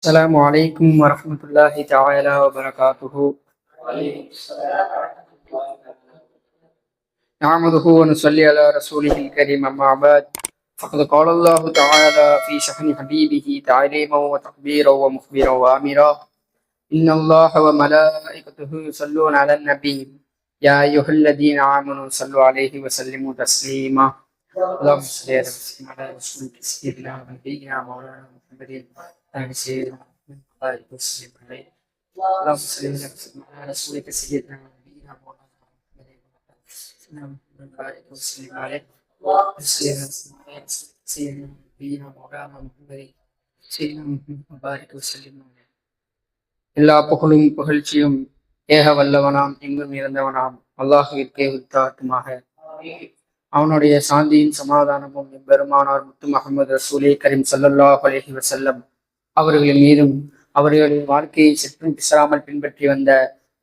السلام عليكم ورحمة الله تعالى وبركاته. نعمده ونصلي على رسوله الكريم أما بعد. فقد قال الله تعالى في شأن حبيبه تعليما وتكبيرا ومخبرا وآمرا. إن الله وملائكته يصلون على النبي. يا أيها الذين آمنوا صلوا عليه وسلموا تسليما. اللهم صل على رسولك سيدنا ونبينا مولانا محمد. وعلى سيدنا محمد وسلم عليه اللهم صل على سيدنا على رسولك سيدنا ونبينا مولانا محمد وسلم عليه سيدنا نبينا مولانا محمد سيدنا محمد وبارك وسلم عليه எல்லா புகழும் புகழ்ச்சியும் ஏக வல்லவனாம் எங்கும் இருந்தவனாம் அல்லாஹுவிற்கே உத்தாட்டுமாக அவனுடைய சாந்தியும் சமாதானமும் எம்பெருமானார் முத்து முகமது ரசூலே கரீம் ஸல்லல்லாஹு அலைஹி வஸல்லம் அவர்களின் மீதும் அவர்களின் வாழ்க்கையை சற்றும் பிசராமல் பின்பற்றி வந்த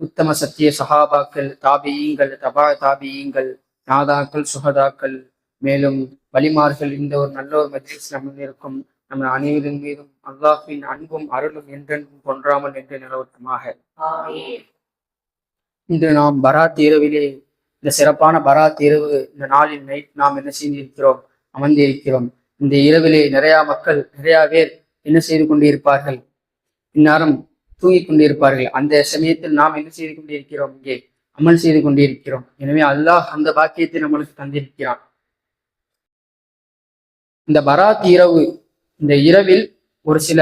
உத்தம சத்திய சஹாபாக்கள் தாபியீங்கள் தபா தாபியீங்கள் நாதாக்கள் சுகதாக்கள் மேலும் வலிமார்கள் இந்த ஒரு நல்ல ஒரு மஜ்லிஸ் நம்ம இருக்கும். நம்ம அனைவரின் மீதும் அல்லாஹ்வின் அன்பும் அருளும் என்றென்றும் கொன்றாமல் என்று நிலவட்டமாக. இன்று நாம் பராத் இரவிலே இந்த சிறப்பான பராத் இரவு இந்த நாளில் நைட் நாம் என்ன செய்திருக்கிறோம்? அமர்ந்திருக்கிறோம். இந்த இரவிலே நிறைய மக்கள் நிறைய பேர் என்ன செய்து கொண்டிருப்பார்கள்? இந்நேரம் தூங்கிக் கொண்டிருப்பார்கள். அந்த சமயத்தில் நாம் என்ன செய்து கொண்டிருக்கிறோம்? இங்கே அமல் செய்து கொண்டிருக்கிறோம். எனவே அல்லாஹ் அந்த பாக்கியத்தை நம்மளுக்கு தந்திருக்கிறான். இந்த பராத் இரவு இந்த இரவில் ஒரு சில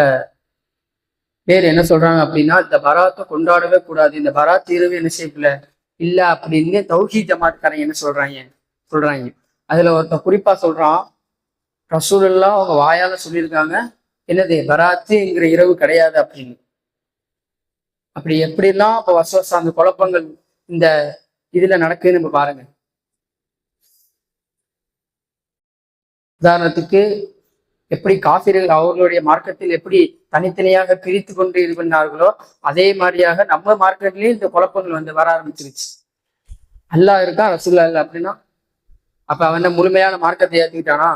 பேர் என்ன சொல்றாங்க அப்படின்னா இந்த பராத்தை கொண்டாடவே கூடாது. இந்த பராத் இரவு என்ன செய்யல இல்ல அப்படின்னு தௌஹி ஜமாத்காரங்க என்ன சொல்றாங்க? சொல்றாங்க. அதுல ஒருத்தன் குறிப்பா சொல்றான். ரசூலெல்லாம் அவங்க வாயால சொல்லியிருக்காங்க. என்னது பராத்துங்கிற இரவு கிடையாது அப்படின்னு. அப்படி எப்படிலாம் இப்போ வருஷ வருஷம் அந்த குழப்பங்கள் இந்த இதுல நடக்குதுன்னு நம்ம பாருங்க. உதாரணத்துக்கு எப்படி காபிர்கள் அவர்களுடைய மார்க்கத்தில் எப்படி தனித்தனியாக பிரித்து கொண்டு இது பண்ணார்களோ அதே மாதிரியாக நம்ம மார்க்கத்திலேயே இந்த குழப்பங்கள் வந்து வர ஆரம்பிச்சிருச்சு. அல்லாஹ் இருக்கா ரசூல்லா இல்லை அப்படின்னா? அப்ப அவன் முழுமையான மார்க்கத்தை ஏற்றுக்கிட்டானா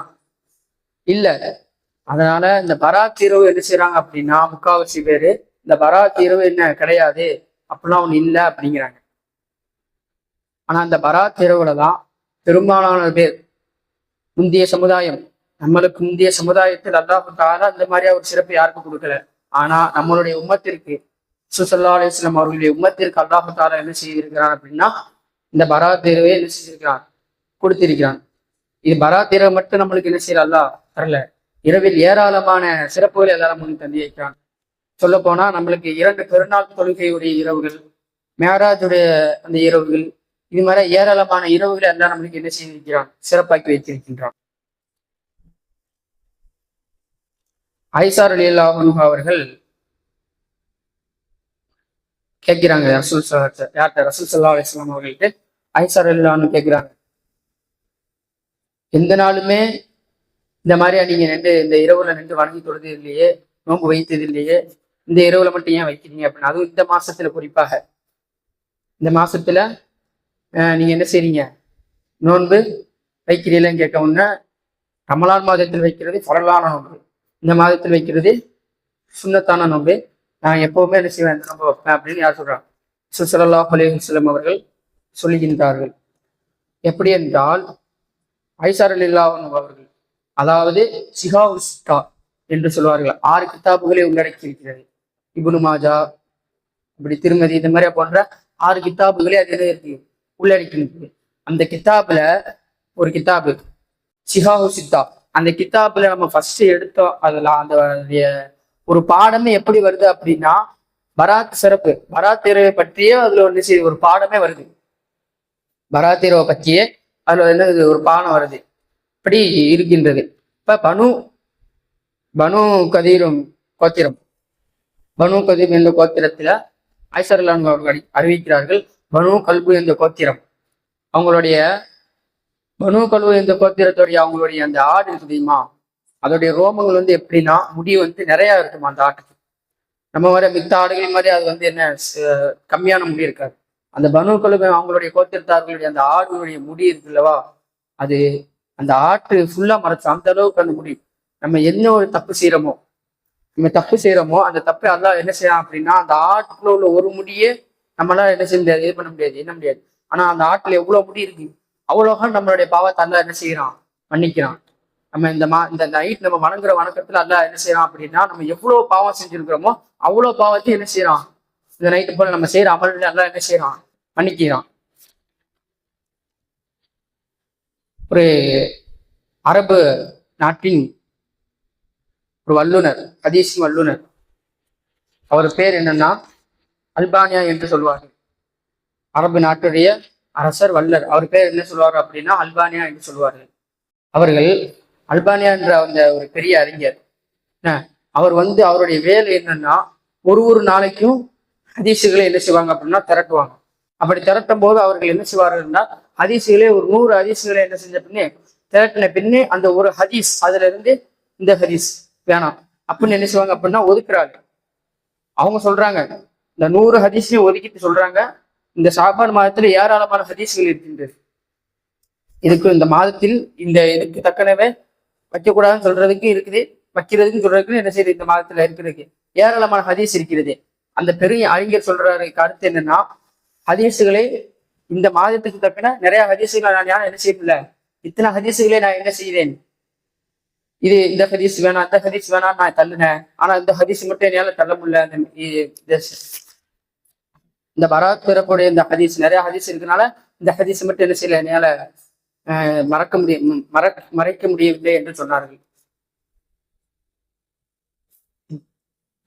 இல்லை. அதனால இந்த பராத் இரவு என்ன செய்யறாங்க அப்படின்னா முக்காவாசி பேரு இந்த பராத் இரவு என்ன கிடையாது அப்படிலாம் ஒண்ணு இல்லை அப்படிங்கிறாங்க. ஆனா இந்த பராத் இரவுல தான் பெரும்பாலான பேர் முந்தைய சமுதாயம். நம்மளுக்கு முந்தைய சமுதாயத்தில் அல்லாஹு தாலா இந்த மாதிரியா ஒரு சிறப்பு யாருக்கும் கொடுக்கல. ஆனா நம்மளுடைய உம்மத்திற்கு சுசல்லா அலிஸ்லாம் அவர்களுடைய உம்மத்திற்கு அல்லாஹு தாலா என்ன செய்திருக்கிறார் அப்படின்னா இந்த பராத் தேர்வை என்ன செஞ்சிருக்கிறான் கொடுத்திருக்கிறான் இது பராத் தேர்வை மட்டும் நம்மளுக்கு என்ன செய்யல அல்லா தரல. இரவில் ஏராளமான சிறப்புகள் எல்லாரும் முன் தந்தி வைக்கிறான் சொல்ல போனா நம்மளுக்கு இரண்டு பெருநாள் தொழுகையுடைய இரவுகள் மேராஜுடைய அந்த இரவுகள் இது மாதிரி ஏராளமான இரவுகளை எல்லாம் நம்மளுக்கு என்ன செய்திருக்கிறான் சிறப்பாக்கி வைத்திருக்கின்றான். ஐசார் அலி அல்லாஹனு அவர்கள் கேட்கிறாங்க ரசூல் யார்கிட்ட? ரசூல் சல்லா அலிஸ்லாம் அவர்கள்ட்ட ஐசார் அல்லான்னு கேட்கிறாங்க எந்த நாளுமே இந்த மாதிரியா நீங்க நின்று இந்த இரவுல நின்று வணங்கி தொழுது இல்லையே நோன்பு வைத்தது இல்லையே இந்த இரவுல மட்டும் ஏன் வைக்கிறீங்க அப்படின்னு. அதுவும் இந்த மாசத்துல குறிப்பாக. இந்த மாசத்துல நீங்க என்ன செய்றீங்க? நோன்பு வைக்கிறீங்களன்னு கேட்கவுன்னா உடனே ரமலான் மாதத்தில் வைக்கிறது பரலான நோன்பு. இந்த மாதத்தில் வைக்கிறது சுண்ணத்தான நோன்பு. நான் எப்பவுமே என்ன செய்வேன் இந்த நோன்பு வைப்பேன் அப்படின்னு யார் சொல்றான் சுசலல்லா அலிஹலம் அவர்கள் சொல்லுகின்றார்கள். எப்படி என்றால் ஐசார் அலில்லாவன் அவர்கள் அதாவது சிஹாவுஸ்டா என்று சொல்வார்கள். ஆறு கித்தாபுகளை உள்ளடக்கி இருக்கிறது இபுனு மாஜா இப்படி திருமதி இந்த மாதிரி போன்ற ஆறு கித்தாபுகளே அது என்ன இருக்கு உள்ளடக்கி அந்த கித்தாப்ல ஒரு கித்தாபு சிஹாஹு சித்தா. அந்த கித்தாப்ல நம்ம ஃபர்ஸ்ட் எடுத்தோம் அதெல்லாம் அந்த ஒரு பாடமே எப்படி வருது அப்படின்னா பராத் சிறப்பு. பராத்தேரவை பற்றியே அதுல ஒன்று சரி ஒரு பாடமே வருது. பராத்திரவை பற்றியே அதுல என்ன ஒரு பாடம் வருது. அப்படி இருக்கின்றது. இப்ப பனு பனு கதீரும் கோத்திரம். பனு கதீர் என்ற கோத்திரத்துல ஐசர்லான் அவர்கள் அறிவிக்கிறார்கள் பனு கல்பு என்ற கோத்திரம். அவங்களுடைய பனு கல்பு என்ற கோத்திரத்துடைய அவங்களுடைய அந்த ஆடு இருக்கு தெரியுமா? அதோடைய ரோமங்கள் வந்து எப்படின்னா முடி வந்து நிறையா இருக்குமா அந்த ஆட்டுக்கு? நம்ம வர மித்த ஆடுகள் மாதிரி அது வந்து என்ன கம்மியான முடி இருக்காது. அந்த பனு கல்பு அவங்களுடைய கோத்திரத்தார்களுடைய அந்த ஆடுகளுடைய முடி இருக்குல்லவா அது அந்த ஆட்டு ஃபுல்லா மறைச்சோம் அந்த அளவுக்கு அந்த முடி. நம்ம என்ன ஒரு தப்பு செய்யறோமோ நம்ம தப்பு செய்யறோமோ அந்த தப்பை அதெல்லாம் என்ன செய்யறான் அப்படின்னா அந்த ஆட்டுல உள்ள ஒரு முடியே நம்மளால என்ன செய்ய முடியாது இது பண்ண முடியாது என்ன முடியாது. ஆனா அந்த ஆட்டுல எவ்வளவு முடி இருக்கு? அவ்வளோக நம்மளுடைய பாவத்தை அல்லா என்ன செய்யறான்? மன்னிக்கிறான். நம்ம இந்த மா இந்த நைட் நம்ம வணங்குற வணக்கத்துல அல்ல என்ன செய்யறான் அப்படின்னா நம்ம எவ்வளவு பாவம் செஞ்சிருக்கிறோமோ அவ்வளவு பாவத்தையும் என்ன செய்யறான்? இந்த நைட்டு போல நம்ம செய்யற அமல் அல்ல என்ன செய்யறான்? மன்னிக்கிறான். ஒரு அரபு நாட்டின் ஒரு வல்லுனர் அதீஸ் வல்லுனர் அவர் பேர் என்னன்னா அல்பானியா என்று சொல்வார்கள். அரபு நாட்டுடைய அரசர் வல்லர். அவர் பேர் என்ன சொல்வார் அப்படின்னா அல்பானியா என்று சொல்வார்கள். அவர்கள் அல்பானியா என்ற அந்த ஒரு பெரிய அறிஞர். அவர் வந்து அவருடைய வேலை என்னன்னா ஒரு ஒரு நாளைக்கும் ஹதீஸுகளை என்ன செய்வாங்க அப்படின்னா திரட்டுவாங்க. அப்படி திரட்டும் போது அவர்கள் என்ன செய்வார்கள்னா ஹதீஸுகளே ஒரு நூறு ஹதீஸுகளை என்ன செஞ்ச பின்னே திரட்டின பின்னே அந்த ஒரு ஹதீஸ் அதுல இருந்து இந்த ஹதீஸ் வேணாம். அப்படின்னு என்ன செய்வாங்க அப்படின்னா ஒதுக்குறாங்க. அவங்க சொல்றாங்க இந்த நூறு ஹதீஸையும் ஒதுக்கிட்டு சொல்றாங்க இந்த சாப்பாடு மாதத்துல ஏராளமான ஹதீஸ்கள் இருக்கின்றது. இதுக்கு இந்த மாதத்தில் இந்த இதுக்கு தக்கனவே வைக்கக்கூடாதுன்னு சொல்றதுக்கு இருக்குது வைக்கிறதுக்கு சொல்றதுக்கு என்ன செய்யுது இந்த மாதத்துல இருக்கிறதுக்கு. ஏராளமான ஹதீஸ் இருக்கிறது. அந்த பெரிய அறிஞர் சொல்றாரு கருத்து என்னன்னா ஹதீஸுகளை இந்த மாதத்துக்கு தக்கன நிறைய ஹதீஸுகளை நான் யாரும் என்ன செய்யல இத்தனை ஹதீசுகளை நான் என்ன செய்தேன் இது இந்த ஹதீஸ் வேணாம் அந்த ஹதீஸ் வேணாம் நான் தள்ளுனேன். ஆனா இந்த ஹதீஸ் மட்டும் என்னால தள்ள முடியல. இந்த- இந்த பராத் பிறப்புடைய இந்த ஹதீஸ் நிறைய ஹதீஸ் இருக்கனால இந்த ஹதீஸ் மட்டும் என்ன செய்யல என்னால மறக்க முடியும் மறக்க மறைக்க முடியவில்லை என்று சொன்னார்கள்.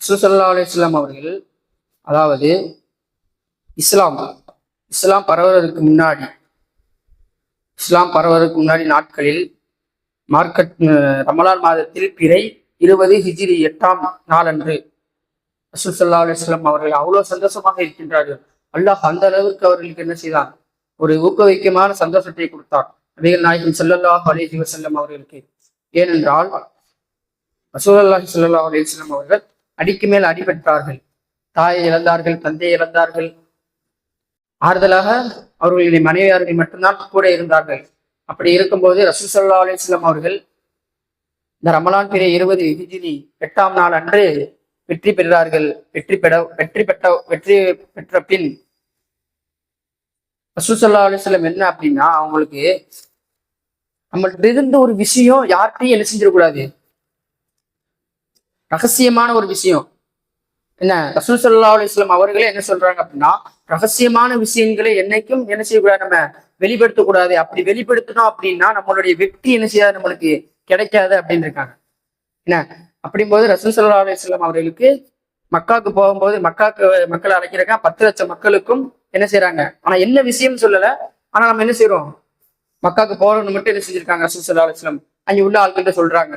சுசல்லா அலிஸ்லாம் அவர்கள் அதாவது இஸ்லாம் இஸ்லாம் பரவுறதுக்கு முன்னாடி இஸ்லாம் பரவுறதுக்கு முன்னாடி நாட்களில் மார்க்கெட் ரமலான் மாதத்தில் பிறை இருபது ஹிஜிரி எட்டாம் நாளன்று ரசூல் சல்லா அலுவலாம் அவர்கள் அவ்வளவு சந்தோஷமாக இருக்கின்றார்கள். அல்லாஹ் அந்த அளவுக்கு அவர்களுக்கு என்ன செய்தான்? ஒரு ஊக்குவிக்கமான சந்தோஷத்தை கொடுத்தார் நபிகள் நாயகம் ஸல்லல்லாஹு அலேஹி வசல்லம் அவர்களுக்கு. ஏனென்றால் ரசூலுல்லாஹி ஸல்லல்லாஹு அலைஹி வஸல்லம் அவர்கள் அடிக்கு மேல் அடிபட்டார்கள். தாயை இழந்தார்கள் தந்தையை இழந்தார்கள் ஆறுதலாக அவர்களுடைய மனைவியார்கள் மட்டும்தான் கூட இருந்தார்கள். அப்படி இருக்கும்போது ரசூல் சல்லா அலிஸ்லாம் அவர்கள் இந்த ரமலான் பிறை இருபது ஹிஜ்ரி எட்டாம் நாள் அன்று வெற்றி பெறுகிறார்கள் வெற்றி பெற வெற்றி பெற்ற வெற்றி பெற்ற பின் ரசூசல்லா அலிஸ்லம் என்ன அப்படின்னா அவங்களுக்கு நம்மள்கிட்ட இருந்த ஒரு விஷயம் யார்கிட்டையும் என்ன செஞ்சிடக்கூடாது ரகசியமான ஒரு விஷயம். என்ன? ரசூல் சல்லா அலிஸ்லாம் அவர்களே என்ன சொல்றாங்க அப்படின்னா ரகசியமான விஷயங்களை என்னைக்கும் என்ன செய்யக்கூடாது நம்ம வெளிப்படுத்தக்கூடாது. அப்படி வெளிப்படுத்தணும் அப்படின்னா நம்மளுடைய வெற்றி என்ன செய்யாது நம்மளுக்கு கிடைக்காது அப்படின்னு இருக்காங்க. என்ன? அப்படிங்கும்போது ரசூல் சல்லா அலிஸ்லாம் அவர்களுக்கு மக்காவுக்கு போகும்போது மக்காக்கு மக்களை அழைக்கிறக்க பத்து லட்சம் மக்களுக்கும் என்ன செய்யறாங்க ஆனா என்ன விஷயம் சொல்லல. ஆனா நம்ம என்ன செய்யறோம் மக்காவுக்கு போறோம்னு மட்டும் என்ன செஞ்சிருக்காங்க ரசூல் சல்லா அலிஸ்லாம் அங்கே உள்ள ஆட்கள்கிட்ட சொல்றாங்க.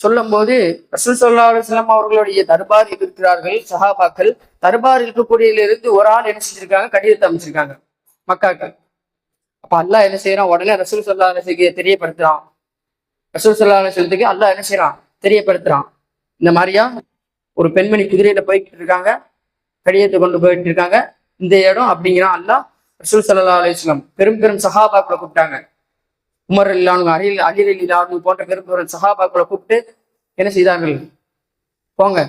சொல்லும் போது ரசூல் சல்லா அலுவலாம் அவர்களுடைய தர்பார் இருக்கிறார்கள் சஹாபாக்கள். தர்பார் இருக்கக்கூடியிலிருந்து ஒரு ஆள் என்ன செஞ்சிருக்காங்க? கடிதத்தை அமைச்சிருக்காங்க மக்காக்கு அப்ப அல்லாஹ் என்ன செய்யறான்? உடனே ரசூல் சல்லா அலுவலுக்கு தெரியப்படுத்துறான். ரசூல் சல்லா அலுவலத்துக்கு அல்லாஹ் என்ன செய்யறான்? தெரியப்படுத்துறான். இந்த மாதிரியா ஒரு பெண்மணி குதிரையில போய்கிட்டு இருக்காங்க கடிதத்தை கொண்டு போயிட்டு இருக்காங்க. இந்த இடம் அப்படிங்கிறான் அல்லாஹ் ரசூல் சல்லா அலுவலம் பெரும் பெரும் சஹாபாக்களை கூப்பிட்டாங்க. உமர் இல்லானு அரியல் அலில் இல்லானு போன்ற பெரும் பெரும் சஹாபாக்களை கூப்பிட்டு என்ன செய்தார்கள்? போங்க.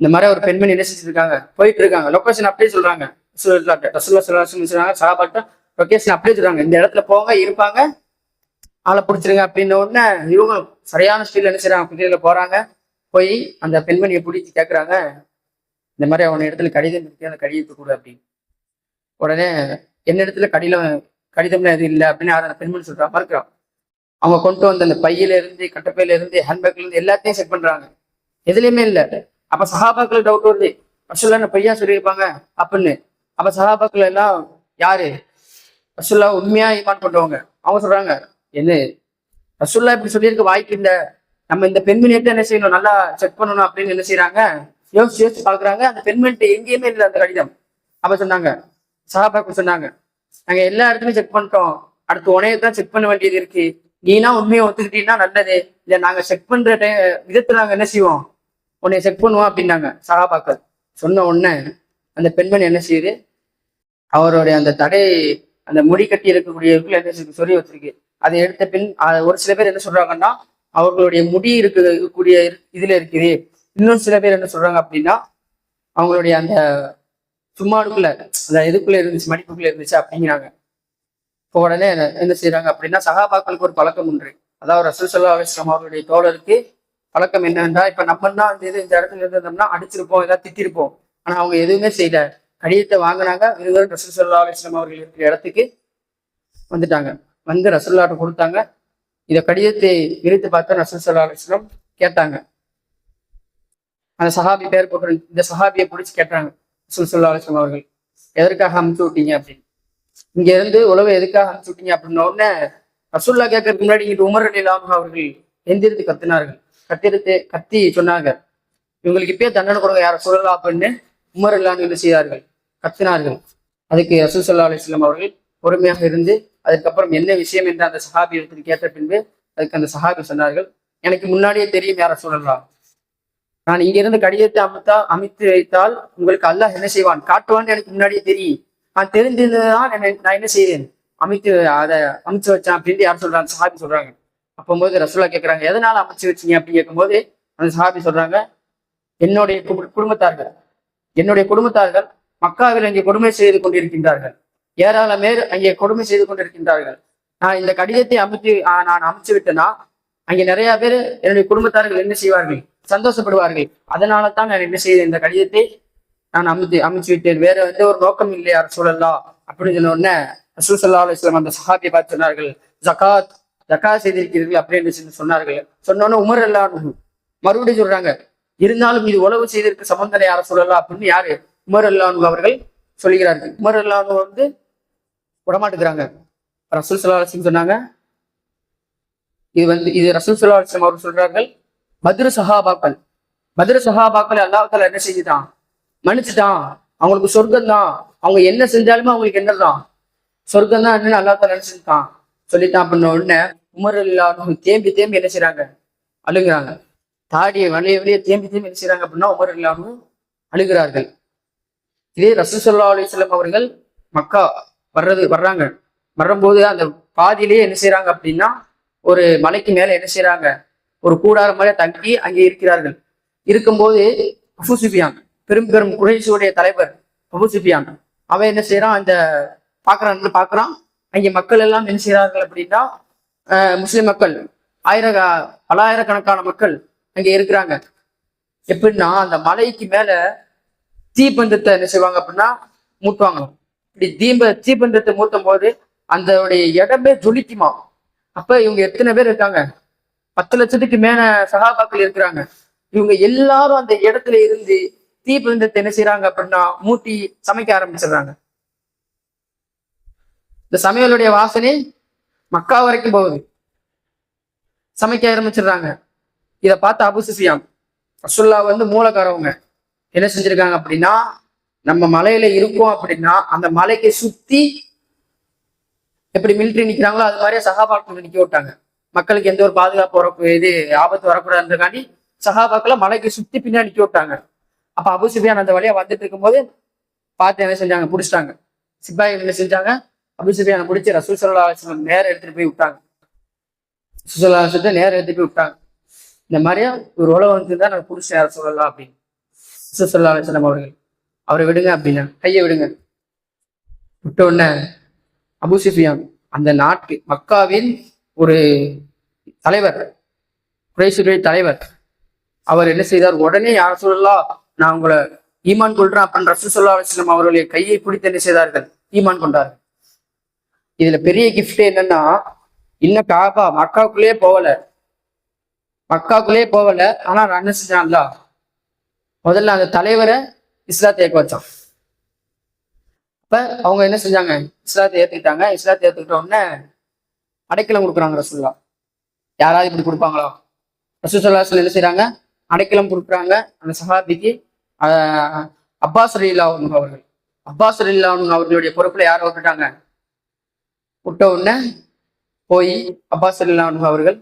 இந்த மாதிரி ஒரு பெண்மணி என்ன செஞ்சிருக்காங்க? போயிட்டு இருக்காங்க லொக்கேஷன் அப்படியே சொல்றாங்க. ரசூல்லா லொக்கேஷன் அப்படியே சொல்றாங்க. இந்த இடத்துல போங்க இருப்பாங்க. ஆளை பிடிச்சிருங்க அப்படின்ன உடனே இவங்க சரியான ஸ்டீல் என்ன செய்றாங்க? குதிரையில போறாங்க. போய் அந்த பெண்மணியை பிடிச்சி கேட்கறாங்க இந்த மாதிரி அவன இடத்துல கடிதம் இருக்கு. அந்த கடிதத்தை கொடு அப்படின்னு. உடனே என்ன இடத்துல கடிதம் கடிதம்லாம் எதுவும் இல்லை அப்படின்னு யாரும் அந்த பெண்மணி சொல்றா மறுக்கிறான். அவங்க கொண்டு வந்த அந்த பையில இருந்து கட்டப்பையில இருந்து ஹேண்ட்பேக்ல இருந்து எல்லாத்தையும் செக் பண்றாங்க. எதுலையுமே இல்லை. அப்ப சஹாபாக்களுக்கு டவுட் வருது. ரசுல்லா பையா சொல்லியிருப்பாங்க? அப்படின்னு அப்ப சஹாபாக்கள் எல்லாம் யாரு? ரசுல்லா உண்மையா ஈமான் பண்றவங்க அவங்க சொல்றாங்க என்ன? ரசுல்லா இப்படி சொல்லியிருக்க வாய்ப்பு இல்லை. நம்ம இந்த பெண்மணியிட்ட என்ன செய்யணும்? நல்லா செக் பண்ணணும் அப்படின்னு என்ன செய்யறாங்க யோசிச்சு யோசிச்சு பாக்குறாங்க அந்த பெண்மணிட்ட எங்கேயுமே இல்லை அந்த கடிதம். அப்ப சொன்னாங்க. சஹாபாக்கள் சொன்னாங்க நாங்க எல்லா இடத்துலயும் செக் பண்ணிட்டோம். அடுத்து உனைய தான் செக் பண்ண வேண்டியது இருக்கு. நீனா உண்மையை ஒத்துக்கிட்டீங்கன்னா நல்லது. இல்ல நாங்க செக் பண்ற டை விதத்துல நாங்க என்ன செய்வோம்? உன்னை செக் பண்ணுவோம் அப்படின்னாங்க. சகாபாக்கள். சொன்ன உடனே அந்த பெண்மணி என்ன செய்யுது? அவருடைய அந்த தடை அந்த முடி கட்டி இருக்கக்கூடிய என்ன செய்யுது சொல்லி வச்சிருக்கு அதை எடுத்த பின் ஒரு சில பேர் என்ன சொல்றாங்கன்னா அவர்களுடைய முடி இருக்கக்கூடிய இதுல இருக்குது. இன்னும் சில பேர் என்ன சொல்றாங்க அப்படின்னா அவங்களுடைய அந்த சும்மாடுக்குள்ள அந்த இதுக்குள்ள இருந்துச்சு மடிப்புக்குள்ள இருந்துச்சு அப்படிங்கிறாங்க. இப்போ உடனே என்ன- என்ன அப்படின்னா சகாபாக்களுக்கு ஒரு பழக்கம் உண்டு. அதாவது ரசூல் சல்லா அலிஸ்லாம் அவர்களுடைய தோழருக்கு பழக்கம் என்னென்றால் இப்ப நம்ம தான் இந்த இது இந்த இடத்துல இருந்தோம்னா அடிச்சிருப்போம் ஏதாவது திட்டிருப்போம். ஆனா அவங்க எதுவுமே செய்யல. கடிதத்தை வாங்கினாங்க இருவரும் ரசூல் சல்லா அலிஸ்லாம் அவர்கள் இருக்கிற இடத்துக்கு வந்துட்டாங்க. வந்து ரசூல்லாட்ட கொடுத்தாங்க. இந்த கடிதத்தை விரித்து பார்த்தா ரசூல் சல்லா அலிஸ்லாம் கேட்டாங்க. அந்த சஹாபி பேர் போட்டு இந்த சஹாபியை பிடிச்சி கேட்டாங்க ரசூல் சல்லா அலிஸ்லாம் அவர்கள். எதற்காக அமுச்சு விட்டீங்க? அப்படின்னு. இங்க இருந்து உழவை எதுக்காக அனுப்பிச்சுட்டீங்க அப்படின்ன உடனே ரசூல்லா கேட்கறதுக்கு முன்னாடி இங்கிட்டு உமர் அலி இல்லாம அவர்கள் எந்திரித்து கத்தினார்கள். கத்திருத்து கத்தி சொன்னாங்க. இவங்களுக்கு இப்பயே தண்டனை கொடுங்க யார சொல்லலாம் அப்படின்னு உமர் இல்லான்னு என்ன செய்தார்கள்? கத்தினார்கள். அதுக்கு ரசூல் சல்லா அலிஸ்லாம் அவர்கள் பொறுமையாக இருந்து அதுக்கப்புறம் என்ன விஷயம் என்று அந்த சஹாபி இடத்தில் கேட்ட பின்பு அதுக்கு அந்த சஹாபி சொன்னார்கள். எனக்கு முன்னாடியே தெரியும் யார சொல்லலாம் நான் இங்கிருந்து கடிதத்தை அமைத்தா அமைத்து வைத்தால் உங்களுக்கு அல்லாஹ் என்ன செய்வான்? காட்டுவான்னு எனக்கு முன்னாடியே தெரியும். நான் தெரிஞ்சிருந்ததுதான் நான் என்ன செய்தேன் அமைத்து அதை அமைச்சு வச்சேன் அப்படின்னு யார் சொல்றாங்க? சஹாபி சொல்றாங்க. அப்போது ரசூலா கேட்கறாங்க எதனால அமைச்சு வச்சீங்க? அப்படின்னு கேட்கும்போது அந்த சஹாபி சொல்றாங்க என்னுடைய குடும்பத்தார்கள் என்னுடைய குடும்பத்தார்கள் மக்காவில் அங்கே கொடுமை செய்து கொண்டிருக்கின்றார்கள். ஏராளம் பேர் அங்கே கொடுமை செய்து கொண்டிருக்கின்றார்கள். நான் இந்த கடிதத்தை அமைத்து நான் அமைச்சு விட்டேன்னா அங்கே நிறைய பேர் என்னுடைய குடும்பத்தார்கள் என்ன செய்வார்கள்? சந்தோஷப்படுவார்கள். அதனால தான் நான் என்ன செய்தேன்? இந்த கடிதத்தை நான் அமைத்து அமைச்சு விட்டேன். வேற எந்த ஒரு நோக்கம் இல்லை சூழல்லா? அப்படின்னு சொன்ன உடனே ரசூல் சல்லா அலுவலாம் அந்த சஹாபி பார்த்து சொன்னார்கள் ஜகாத் ஜகாத் செய்திருக்கிறீர்கள் அப்படின்னு சொல்லி சொன்னார்கள். சொன்னோன்னே உமர் எல்லாம் மறுபடியும் சொல்றாங்க இருந்தாலும் இது உழவு செய்திருக்கு சம்பந்தனை யார சொல்லலாம் அப்படின்னு யாரு? உமர் அல்லானு அவர்கள் சொல்லுகிறார்கள் உமர் அல்லானு வந்து விடமாட்டுக்கிறாங்க ரசூல் சல்லா சொன்னாங்க இது வந்து இது ரசூல் சல்லா அலுவலம் அவர்கள் சொல்றார்கள் பத்ரு சஹாபாக்கள். பத்ரு சஹாபாக்கள் அல்லாஹால என்ன செஞ்சுட்டான் மன்னிச்சுட்டான். அவங்களுக்கு சொர்க்கம் தான் அவங்க என்ன செஞ்சாலுமே அவங்களுக்கு என்னதான்? சொர்க்கம் தான் என்னன்னு அல்லாஹ் நினைச்சிருக்கான் சொல்லிட்டான் அப்படின்ன உடனே உமர் தேம்பி தேம்பி என்ன செய்யறாங்க அழுகுறாங்க. தாடியை வழிய வழிய தேம்பி தேம்பி என்ன செய்றாங்க அப்படின்னா உமர் இல்லாமல் அழுகிறார்கள். இதே ரசூசல்லா அலிஸ்லாம் அவர்கள் மக்கா வர்றது வர்றாங்க. வரும்போது அந்த பாதியிலேயே என்ன செய்யறாங்க அப்படின்னா ஒரு மலைக்கு மேல என்ன செய்யறாங்க ஒரு கூடார மாதிரி தங்கி அங்கே இருக்கிறார்கள். இருக்கும்போது அபு சுஃபியான் பெரும் பெரும் குறைசியுடைய தலைவர் அபு சுஃபியான். அவன் என்ன செய்யறான் அந்த பாக்குறான் பாக்குறான். அங்கே மக்கள் எல்லாம் என்ன செய்கிறார்கள் அப்படின்னா முஸ்லிம் மக்கள் ஆயிர பலாயிரக்கணக்கான மக்கள் அங்கே இருக்கிறாங்க. எப்படின்னா அந்த மலைக்கு மேல தீப்பந்தத்தை என்ன செய்வாங்க அப்படின்னா மூட்டுவாங்க. இப்படி தீப தீப்பந்தத்தை மூட்டும் போது அந்த இடமே ஜொலிக்குமா? அப்ப இவங்க எத்தனை பேர் இருக்காங்க? பத்து லட்சத்துக்கு மேல சகாபாக்கள் இருக்கிறாங்க. இவங்க எல்லாரும் அந்த இடத்துல இருந்து தீ தீப்பந்தத்தை என்ன செய்யறாங்க அப்படின்னா மூட்டி சமைக்க ஆரம்பிச்சிடுறாங்க. இந்த சமையலுடைய வாசனை மக்கா வரைக்கும் போகுது. சமைக்க ஆரம்பிச்சிடுறாங்க. இத பார்த்து அபுசிசியாம் ரசுல்லா வந்து மூலக்காரவங்க என்ன செஞ்சிருக்காங்க அப்படின்னா நம்ம மலையில இருக்கோம் அப்படின்னா அந்த மலைக்கு சுத்தி எப்படி மிலிட்டரி நிக்கிறாங்களோ அது மாதிரியே சகாபாக்கள் நிக்க விட்டாங்க. மக்களுக்கு எந்த ஒரு பாதுகாப்பு வர இது ஆபத்து வரக்கூடாதுன்றக்காண்டி சகாபாக்களை மலைக்கு சுத்தி பின்னாடி நிக்க விட்டாங்க. அப்ப அபு சுஃபியான் அந்த வழியா வந்துட்டு இருக்கும்போது பார்த்து என்ன செஞ்சாங்க? பிடிச்சிட்டாங்க. சிப்பாய்கள் என்ன செஞ்சாங்க? அபு சுஃபியானை பிடிச்சி ரசூல் சல்லா அலிஸ்லாம் நேரம் எடுத்துட்டு போய் விட்டாங்க. சுசலா சல்லா நேரம் எடுத்துட்டு போய் விட்டாங்க. இந்த மாதிரியா ஒரு உலகம் வந்து தான் நான் பிடிச்சேன் சொல்லலாம் அப்படின்னு. ரசூல் அலிஸ்லாம் அவர்கள் அவரை விடுங்க அப்படின்னா. கையை விடுங்க. விட்ட உடனே அபுசிஃபியான் அந்த நாட்டு மக்காவின் ஒரு தலைவர் குறைசுடைய தலைவர் அவர் என்ன செய்தார்? உடனே யார் சொல்லலாம் நான் உங்களை ஈமான் கொள்றேன் அப்படின்னு ரசூல் சல்லா அலிஸ்லாம் அவர்களுடைய கையை பிடித்து என்ன செய்தார்கள்? ஈமான் கொண்டார்கள். இதுல பெரிய கிஃப்ட் என்னன்னா இன்னும் காபா மக்காவுக்குள்ளேயே போகல. மக்காவுக்குள்ளேயே போகல. ஆனா நான் என்ன செஞ்சான்ல முதல்ல அந்த தலைவரை இஸ்லாத்தை ஏற்க வச்சான். அப்ப அவங்க என்ன செஞ்சாங்க? இஸ்லாத்தை ஏத்துக்கிட்டாங்க. இஸ்லாத்தை ஏத்துக்கிட்ட உடனே அடைக்கலம் கொடுக்குறாங்க ரசூல்லா யாராவது இப்படி கொடுப்பாங்களா? ரசூசல்லா என்ன செய்றாங்க? அடைக்கலம் கொடுக்குறாங்க. அந்த சஹாபிக்கு அப்பாஸ் ரீலாவுங்க அவர்கள். அப்பாஸ் ரீலாவுங்க அவர்களுடைய பொறுப்புல யாரை விட்டுட்டாங்க விட்ட உடனே போய் அப்பாஸ் ரீலானு அவர்கள்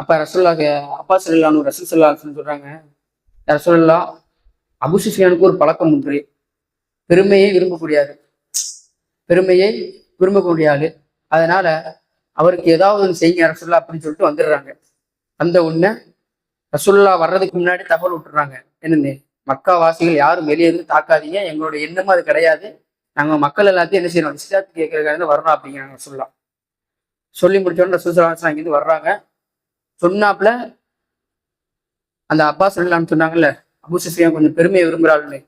அப்ப ரசூல்லா அப்பாஸ் ரீலானு ரசூல் சொல்லான்னு சொல்றாங்க ரசூல்லா அபு சுஃபியானுக்கு ஒரு பழக்கம் உண்டு. பெருமையை விரும்பக்கூடியது பெருமையை விரும்பக்கூடிய ஆளு. அதனால அவருக்கு ஏதாவது ஒன்று செய்யுங்க ரசுல்லா அப்படின்னு சொல்லிட்டு வந்துடுறாங்க. அந்த உடனே ரசுல்லா வர்றதுக்கு முன்னாடி தகவல் விட்டுறாங்க. என்னன்னு? மக்கா வாசிகள் யாரும் வெளியே இருந்து தாக்காதீங்க. எங்களோட எண்ணமும் அது கிடையாது. நாங்கள் மக்கள் எல்லாத்தையும் என்ன செய்யணும் இஸ்லாத்து கேட்கறதுக்காக வரணும் அப்படிங்கிறாங்க ரசுல்லா சொல்லி. முடிச்சோன்னு ரசூசலாசன் இங்கிருந்து வர்றாங்க. சொன்னாப்புல அந்த அப்பா சொல்லலாம்னு சொன்னாங்கல்ல அபு சுஃபியான் கொஞ்சம் பெருமையை விரும்புகிறாள்னு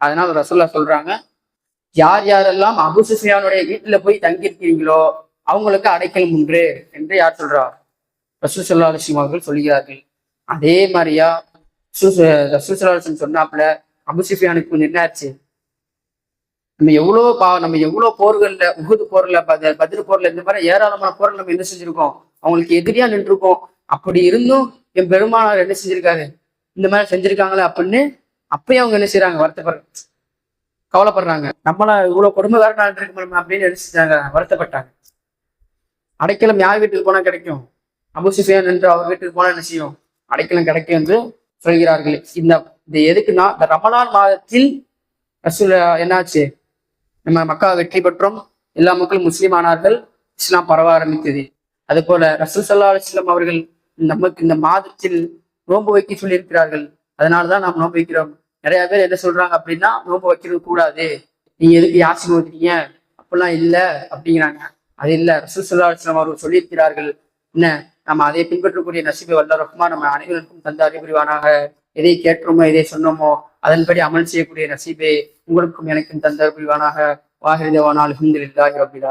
அதனால ரசோல்லா சொல்றாங்க யார் யாரெல்லாம் அபு சுஃபியானுடைய போய் தங்கியிருக்கிறீங்களோ அவங்களுக்கு அடைக்கலம் உண்டு என்று யார் சொல்றா? ரசூசல்லா அலிஸ்லாம் அவர்கள் சொல்கிறார்கள் அதே மாதிரியா ரசூல் சொன்னாப்புல அபுசிஃபியானுக்கு கொஞ்சம் என்ன ஆச்சு நம்ம எவ்வளோ பா நம்ம எவ்வளோ போர்கள்ல உகுது போர்ல பத பதில் போரில் இந்த மாதிரி ஏராளமான போர்கள் நம்ம என்ன செஞ்சிருக்கோம்? அவங்களுக்கு எதிரியா நின்றுருக்கோம். அப்படி இருந்தும் என் பெருமானார் என்ன செஞ்சிருக்காரு? இந்த மாதிரி செஞ்சிருக்காங்களே அப்படின்னு அப்பயும் அவங்க என்ன செய்யறாங்க வருத்தப்படுற கவலைப்படுறாங்க. நம்மள இவ்வளவு கொடுமைக்காரனா இருக்கணும் அப்படின்னு நினைச்சிட்டாங்க வருத்தப்பட்டாங்க. அடைக்கலம் யார் வீட்டுக்கு போனா கிடைக்கும்? அபுசிஃபியான் என்று அவர் வீட்டுக்கு போனா என்ன செய்யும்? அடைக்கலம் கிடைக்கும் என்று சொல்கிறார்கள். இந்த இது எதுக்குன்னா இந்த ரமலான் மாதத்தில் ரசூல் என்னாச்சு? நம்ம மக்கா வெற்றி பெற்றோம். எல்லா மக்களும் முஸ்லீம் ஆனார்கள். இஸ்லாம் பரவ ஆரம்பித்தது. அது போல ரசூல் சல்லா அலிஸ்லாம் அவர்கள் நமக்கு இந்த மாதத்தில் நோன்பு வைக்க சொல்லியிருக்கிறார்கள். அதனாலதான் நாம் நோன்பு வைக்கிறோம். நிறைய பேர் என்ன சொல்றாங்க அப்படின்னா நோன்பு வைக்கிறது கூடாது. நீங்க எதுக்கு யாசிக்கு ஓதுறீங்க அப்படிலாம் இல்லை அப்படிங்கிறாங்க. அது இல்ல. ரசூல் சல்லா அலிஸ்லாம் அவர்கள் சொல்லியிருக்கிறார்கள். என்ன? நம்ம அதை பின்பற்றக்கூடிய நசீபை வல்ல ரஹ்மா நம்ம அனைவருக்கும் தந்த அறிவுரிவானாக எதை கேட்டோமோ எதை சொன்னோமோ அதன்படி அமல் செய்யக்கூடிய நசீபே உங்களுக்கும் எனக்கும் தந்த அறிவுரிவானாக வாஹிதவானால் அலமதுல்லாஹி ரபில்